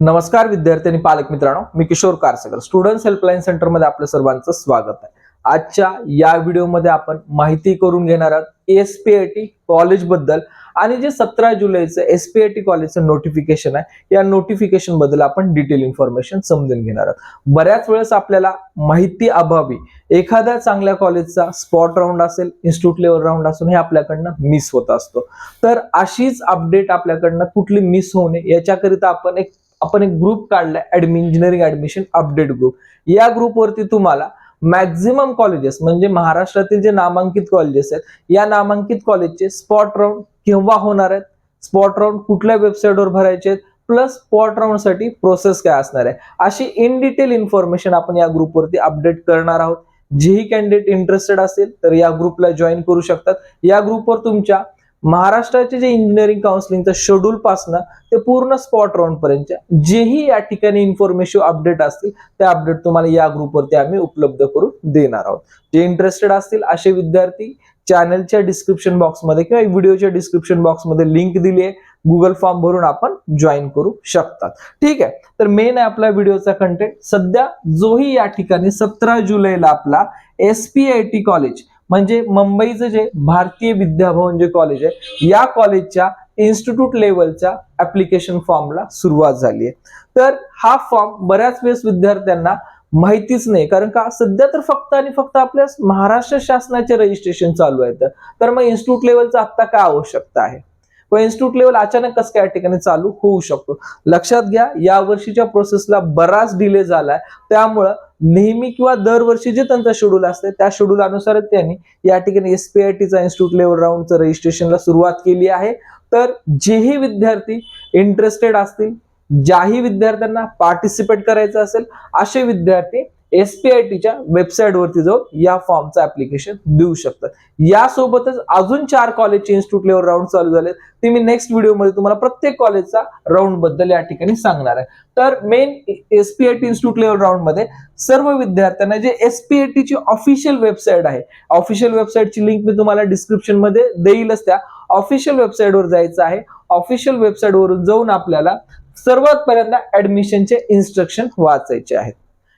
नमस्कार विद्यार्थी आणि पालक मित्रांनो मी किशोर कारसेकर. स्टुडंट हेल्पलाईन सेंटरमध्ये आपलं सर्वांचं स्वागत आहे. आजच्या या व्हिडिओमध्ये आपण माहिती करून घेणार आहोत एस पी आय टी कॉलेजबद्दल आणि जे सतरा जुलैचं एस पी आय टी कॉलेजचं नोटिफिकेशन आहे या नोटिफिकेशनबद्दल आपण डिटेल इन्फॉर्मेशन समजून घेणार आहोत. बऱ्याच वेळेस आपल्याला माहिती अभावी एखाद्या चांगल्या कॉलेजचा स्पॉट राऊंड असेल इन्स्टिट्यूट लेवल राऊंड असेल हे आपल्याकडनं मिस होत असतो. तर अशीच अपडेट आपल्याकडनं कुठली मिस होऊ नये याच्याकरिता आपण एक आपण एक ग्रुप काढलाय ऍडमि इंजिनिअरिंग ऍडमिशन अपडेट ग्रुप या ग्रुपवरती तुम्हाला मॅक्झिमम कॉलेजेस म्हणजे महाराष्ट्रातील जे नामांकित कॉलेजेस आहेत या नामांकित कॉलेजचे स्पॉट राऊंड केव्हा होणार आहेत? स्पॉट राऊंड कुठल्या वेबसाईटवर भरायचे आहेत? प्लस स्पॉट राऊंडसाठी प्रोसेस काय असणार आहे? अशी इन डिटेल इन्फॉर्मेशन आपण या ग्रुपवरती अपडेट करणार आहोत. जेही कॅन्डिडेट इंटरेस्टेड असेल तर या ग्रुपला जॉईन करू शकतात. या ग्रुपवर तुमच्या महाराष्ट्राचे जे इंजिनिअरिंग काउन्सिलिंगचं शेड्यूल पासनं ते पूर्ण स्पॉट राऊंड पर्यंत. जेही या ठिकाणी इन्फॉर्मेशन अपडेट असतील त्या अपडेट तुम्हाला या ग्रुपवरती आम्ही उपलब्ध करून देणार आहोत. जे इंटरेस्टेड असतील असे विद्यार्थी चॅनलच्या डिस्क्रिप्शन बॉक्समध्ये किंवा व्हिडिओच्या डिस्क्रिप्शन बॉक्समध्ये लिंक दिली आहे. गुगल फॉर्म भरून आपण जॉईन करू शकतात. ठीक आहे? तर मेन आहे आपला व्हिडिओचा कंटेंट सध्या जोही या ठिकाणी सतरा जुलैला आपला S P I T college म्हणजे मुंबईचं जे भारतीय विद्याभवन जे कॉलेज आहे या कॉलेजच्या इन्स्टिट्यूट लेवलच्या ऍप्लिकेशन फॉर्मला सुरुवात झाली आहे. तर हा फॉर्म बऱ्याच वेळेस विद्यार्थ्यांना माहितीच नाही कारण का सध्या तर फक्त आणि फक्त आपल्या महाराष्ट्र शासनाचे रजिस्ट्रेशन चालू आहेत. तर मग इन्स्टिट्यूट लेवलचं आता काय आवश्यकता आहे? पण इन्स्टिट्यूट लेवल अचानक कसं काय ठिकाणी चालू होऊ शकतो? लक्षात घ्या या वर्षीच्या प्रोसेसला बराच डिले झालाय. त्यामुळं नेहमी किंवा दरवर्षी जे त्यांचं शेड्यूल असते त्या शेड्यूल अनुसार त्यांनी या ठिकाणी एसपीआयटीचा इन्स्टिट्यूट लेवल राऊंडचं रजिस्ट्रेशनला सुरुवात केली आहे. तर जेही विद्यार्थी इंटरेस्टेड असतील ज्याही विद्यार्थ्यांना पार्टिसिपेट करायचं असेल असे विद्यार्थी एस पी आय टीच्या वेबसाईटवरती जाऊन या फॉर्मचं ऍप्लिकेशन देऊ शकतात. यासोबतच अजून चार कॉलेजचे इन्स्टिट्यूट लेवल राऊंड चालू झाले ते मी नेक्स्ट व्हिडिओमध्ये तुम्हाला प्रत्येक कॉलेजचा राऊंडबद्दल या ठिकाणी सांगणार आहे. तर main S P I T institute level राऊंडमध्ये सर्व विद्यार्थ्यांना जे एस पी आय टीची ऑफिशियल वेबसाईट आहे ऑफिशियल वेबसाईटची लिंक मी तुम्हाला डिस्क्रिप्शनमध्ये देईलच त्या. ऑफिशियल वेबसाईटवर जायचं आहे. ऑफिशियल वेबसाईटवरून जाऊन आपल्याला सर्वात पहिल्यांदा ऍडमिशनचे इन्स्ट्रक्शन वाचायचे आहेत.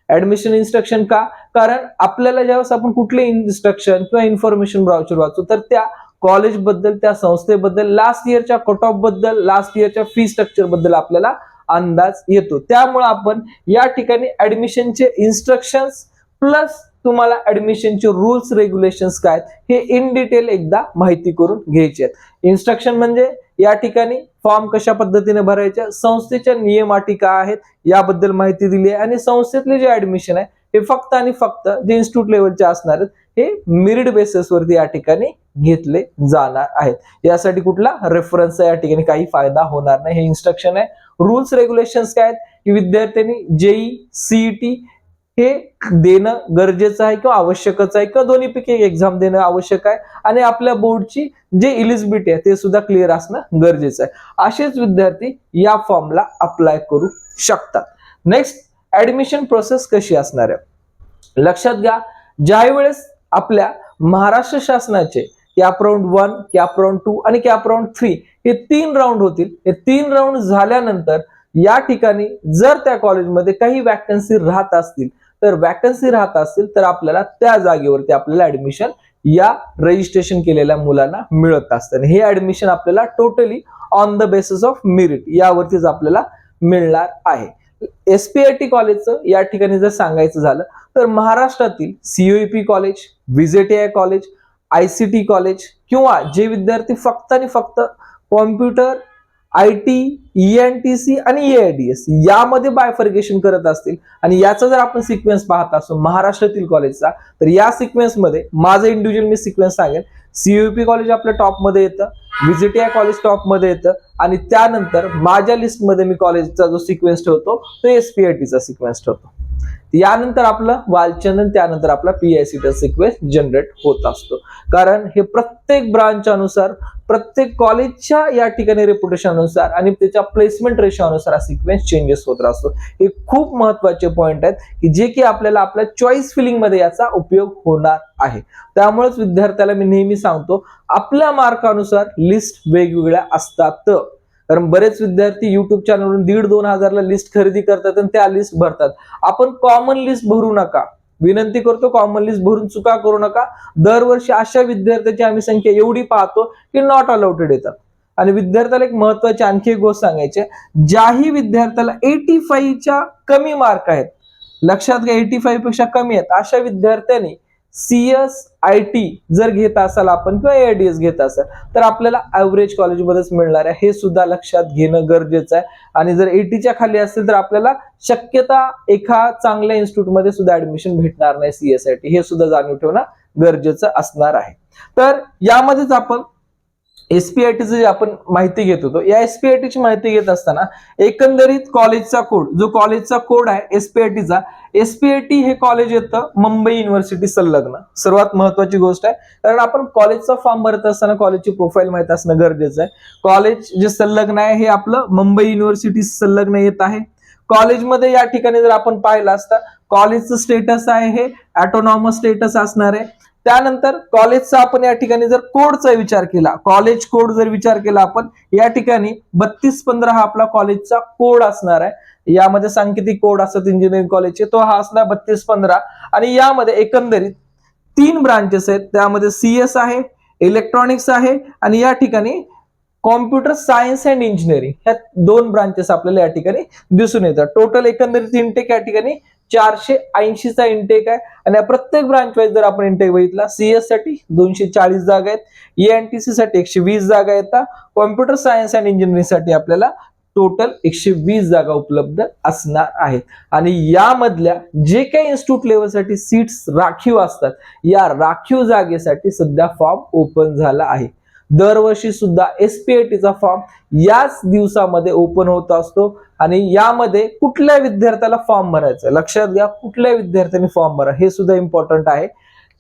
ऍडमिशन इन्स्ट्रक्शन का? कारण आपल्याला ज्यावेळेस आपण कुठले इन्स्ट्रक्शन किंवा इन्फॉर्मेशन ब्राउचर वाचू तर त्या कॉलेजबद्दल त्या संस्थेबद्दल लास्ट इयरच्या कट ऑफबद्दल लास्ट इयरच्या फी स्ट्रक्चरबद्दल आपल्याला अंदाज येतो. त्यामुळे आपण या ठिकाणी ऍडमिशनचे इन्स्ट्रक्शन्स प्लस तुम्हाला ऍडमिशनचे रूल्स रेग्युलेशन्स काय आहेत हे इन डिटेल एकदा माहिती करून घ्यायचे आहेत. इन्स्ट्रक्शन म्हणजे या ठिकाणी फॉर्म कशा पद्धतीने भरायच्या संस्थेच्या नियम अटी काय आहेत याबद्दल माहिती दिली आहे. आणि संस्थेतले जे ऍडमिशन आहे हे फक्त आणि फक्त जे इन्स्टिट्यूट लेवलचे असणार आहेत हे मेरिट बेसिसवरती या ठिकाणी घेतले जाणार आहेत. यासाठी कुठला रेफरन्सचा या ठिकाणी काही फायदा होणार नाही. हे इन्स्ट्रक्शन आहे. रूल्स रेग्युलेशन्स काय आहेत? की विद्यार्थ्यांनी जेई सीईटी हे देणं गरजेचं आहे किंवा आवश्यकच आहे किंवा दोन्ही पैकी एक्झाम देणं आवश्यक आहे आणि आपल्या बोर्डची जे इलिजिबिलिटी आहे ते सुद्धा क्लिअर असणं गरजेचं आहे. असेच विद्यार्थी या फॉर्मला अप्लाय करू शकतात. नेक्स्ट ऍडमिशन प्रोसेस कशी असणार आहे? लक्षात घ्या ज्या वेळेस आपल्या महाराष्ट्र शासनाचे CAP round one CAP round two आणि कॅप राऊंड थ्री हे तीन राऊंड होतील. हे तीन राऊंड झाल्यानंतर या ठिकाणी जर त्या कॉलेजमध्ये काही वॅकन्सी राहत असतील तर वॅकन्सी राहत असतील तर आपल्याला त्या जागेवरती आपल्याला ऍडमिशन या रजिस्ट्रेशन केलेल्या मुलांना मिळत असतं. आणि हे ऍडमिशन आपल्याला totally on the basis of merit यावरतीच आपल्याला मिळणार आहे. एस पी आय टी कॉलेजचं या ठिकाणी जर सांगायचं झालं तर महाराष्ट्रातील COEP college VJTI college I C T college किंवा जे विद्यार्थी फक्त आणि फक्त computer I T N T C आणि ए आय डी एस यामध्ये बायफर्गेशन करत असतील. आणि याचा जर आपण सिक्वेन्स पाहत असतो महाराष्ट्रातील कॉलेजचा तर या सिक्वेन्समध्ये माझं इंडिव्हिज्युअल मी सिक्वेन्स सांगेन. सीयूपी कॉलेज आपल्या टॉपमध्ये येतं. विजिटिया कॉलेज टॉपमध्ये येतं. आणि त्यानंतर माझ्या लिस्टमध्ये मी कॉलेजचा जो सिक्वेन्स ठेवतो तो एस पी आय टीचा सिक्वेन्स ठेवतो. यानंतर आपलं वालचंदन त्यानंतर आपला पी आय सिक्वेन्स जनरेट होत असतो. कारण हे प्रत्येक ब्रांच अनुसार प्रत्येक कॉलेजच्या या ठिकाणी रेप्युटेशन अनुसार आणि त्याच्या प्लेसमेंट रेशोनुसार हा सिक्वेन्स चेंजेस होत असतो. हे खूप महत्त्वाचे पॉइंट आहेत की जे की आपल्याला आपल्या चॉईस फिलिंगमध्ये याचा उपयोग होणार आहे. त्यामुळेच विद्यार्थ्याला मी नेहमी सांगतो आपल्या मार्कानुसार लिस्ट वेगवेगळ्या असतात. कारण बरेच विद्यार्थी युट्यूब चॅनलवरून दीड दोन हजारला लिस्ट खरेदी करतात आणि त्या लिस्ट भरतात. आपण कॉमन लिस्ट भरू नका. विनंती करतो कॉमन लिस्ट भरून चुका करू नका. दरवर्षी अशा विद्यार्थ्याची आम्ही संख्या एवढी पाहतो की नॉट अलाउटेड येतात. आणि विद्यार्थ्याला एक महत्वाची आणखी एक गोष्ट सांगायची ज्याही विद्यार्थ्याला एटी फाईव्हच्या कमी मार्क आहेत लक्षात घ्या एटी फाईव्हपेक्षा कमी आहेत अशा विद्यार्थ्यांनी सीएस आय टी जर घेत असाल आपण किंवा एआयडीएस घेत असाल तर आपल्याला ॲव्हरेज कॉलेजमध्येच मिळणार आहे. हे सुद्धा लक्षात घेणं गरजेचं आहे. आणि जर एटीच्या खाली असेल तर आपल्याला शक्यता एका चांगल्या इन्स्टिट्यूटमध्ये सुद्धा ऍडमिशन भेटणार नाही सीएस आय टी हे सुद्धा जाणीव ठेवणं गरजेचं असणार आहे. तर यामध्येच आपण एसपीआयटीची जे आपण माहिती घेत होतो या एसपीआयटीची माहिती घेत असताना एकंदरीत कॉलेजचा कोड जो कॉलेजचा कोड आहे एसपीआयटीचा एसपीआयटी हे कॉलेज येतं मुंबई युनिव्हर्सिटी संलग्न सर्वात महत्वाची गोष्ट आहे. कारण आपण कॉलेजचा फॉर्म भरत असताना कॉलेजची प्रोफाईल माहीत असणं गरजेचं आहे. कॉलेज जे संलग्न आहे हे आपलं मुंबई युनिव्हर्सिटी संलग्न येत आहे. कॉलेजमध्ये या ठिकाणी जर आपण पाहिलं असता कॉलेजचं स्टेटस आहे हे ऑटोनॉमस स्टेटस असणार आहे. त्यानंतर कॉलेजचा आपण या ठिकाणी जर कोडचा विचार केला कॉलेज कोड जर विचार केला आपण या ठिकाणी बत्तीस पंधरा हा आपला कॉलेजचा कोड असणार आहे. यामध्ये सांकेतिक कोड असतात इंजिनिअरिंग कॉलेजचे तो हा असणार बत्तीस पंधरा. आणि यामध्ये एकंदरीत तीन ब्रांचेस आहेत. त्यामध्ये सीएस आहे इलेक्ट्रॉनिक्स आहे आणि या ठिकाणी कॉम्प्युटर सायन्स अँड इंजिनिअरिंग ह्या दोन ब्रांचेस आपल्याला या ठिकाणी दिसून येतात. टोटल एकंदरीत इनटेक या ठिकाणी चारशे ऐंशीचा इंटेक आहे. आणि या प्रत्येक ब्रांच वाईज जर आपण इंटेक बघितला सीएससाठी दोनशे चाळीस जागा आहेत. एएनटीसी साठी एकशे वीस जागा येतात कॉम्प्युटर सायन्स अँड इंजिनिअरिंगसाठी आपल्याला टोटल एकशे वीस जागा उपलब्ध असणार आहेत. आणि यामधल्या जे काही इन्स्टिट्यूट लेवलसाठी सीट्स राखीव असतात या राखीव जागेसाठी सध्या फॉर्म ओपन झाला आहे. दरवर्षी सुद्धा एसपीआयटीचा फॉर्म याच दिवसामध्ये ओपन होत असतो. आणि यामध्ये कुठल्या विद्यार्थ्याला फॉर्म भरायचा लक्षात घ्या कुठल्या विद्यार्थ्यांनी फॉर्म भरा? हे सुद्धा इम्पॉर्टंट आहे.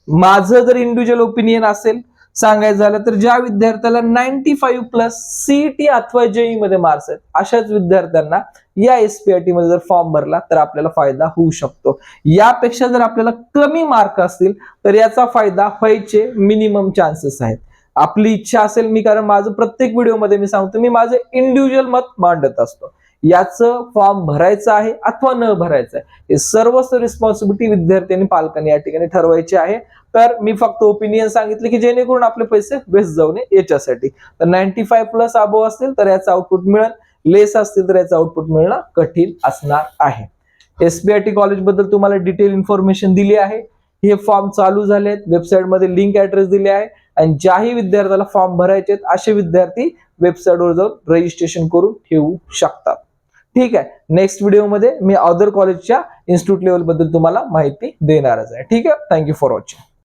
माझं जर इंडिव्हिज्युअल ओपिनियन असेल सांगायचं झालं तर ज्या विद्यार्थ्याला नाईन्टी फाईव्ह प्लस सीईटी अथवा जेई मध्ये मार्क्स आहेत अशाच विद्यार्थ्यांना या एसपीआयटी मध्ये जर फॉर्म भरला तर आपल्याला फायदा होऊ शकतो. यापेक्षा जर आपल्याला कमी मार्क असतील तर याचा फायदा व्हायचे मिनिमम चान्सेस आहेत. आपली इच्छा असेल मी कारण माझं प्रत्येक व्हिडिओमध्ये मी सांगतो मी माझं इंडिव्हिज्युअल मत मांडत असतो. याचं फॉर्म भरायचं आहे अथवा न भरायचं आहे हे सर्वच रिस्पॉन्सिबिलिटी विद्यार्थ्यांनी पालकांनी या ठिकाणी ठरवायची आहे. तर मी फक्त ओपिनियन सांगितले की जेणेकरून आपले पैसे वेस्ट जाऊ नये याच्यासाठी. तर नाईन्टी फाईव्ह प्लस अबो असतील तर याचं आउटपुट मिळेल. लेस असतील तर याचं आउटपुट मिळणं कठीण असणार आहे. एसबीआयटी कॉलेजबद्दल तुम्हाला डिटेल इन्फॉर्मेशन दिली आहे. हे फॉर्म चालू झाले आहेत वेबसाईटमध्ये लिंक ऍड्रेस दिले आहे. आणि ज्याही विद्यार्थ्याला फॉर्म भरायचे आहेत असे विद्यार्थी वेबसाईटवर जाऊन रजिस्ट्रेशन करून ठेवू शकतात. ठीक आहे. नेक्स्ट व्हिडिओमध्ये मी अदर कॉलेजच्या इन्स्टिट्यूट लेवलबद्दल तुम्हाला माहिती देणारच आहे. ठीक आहे? Thank you for watching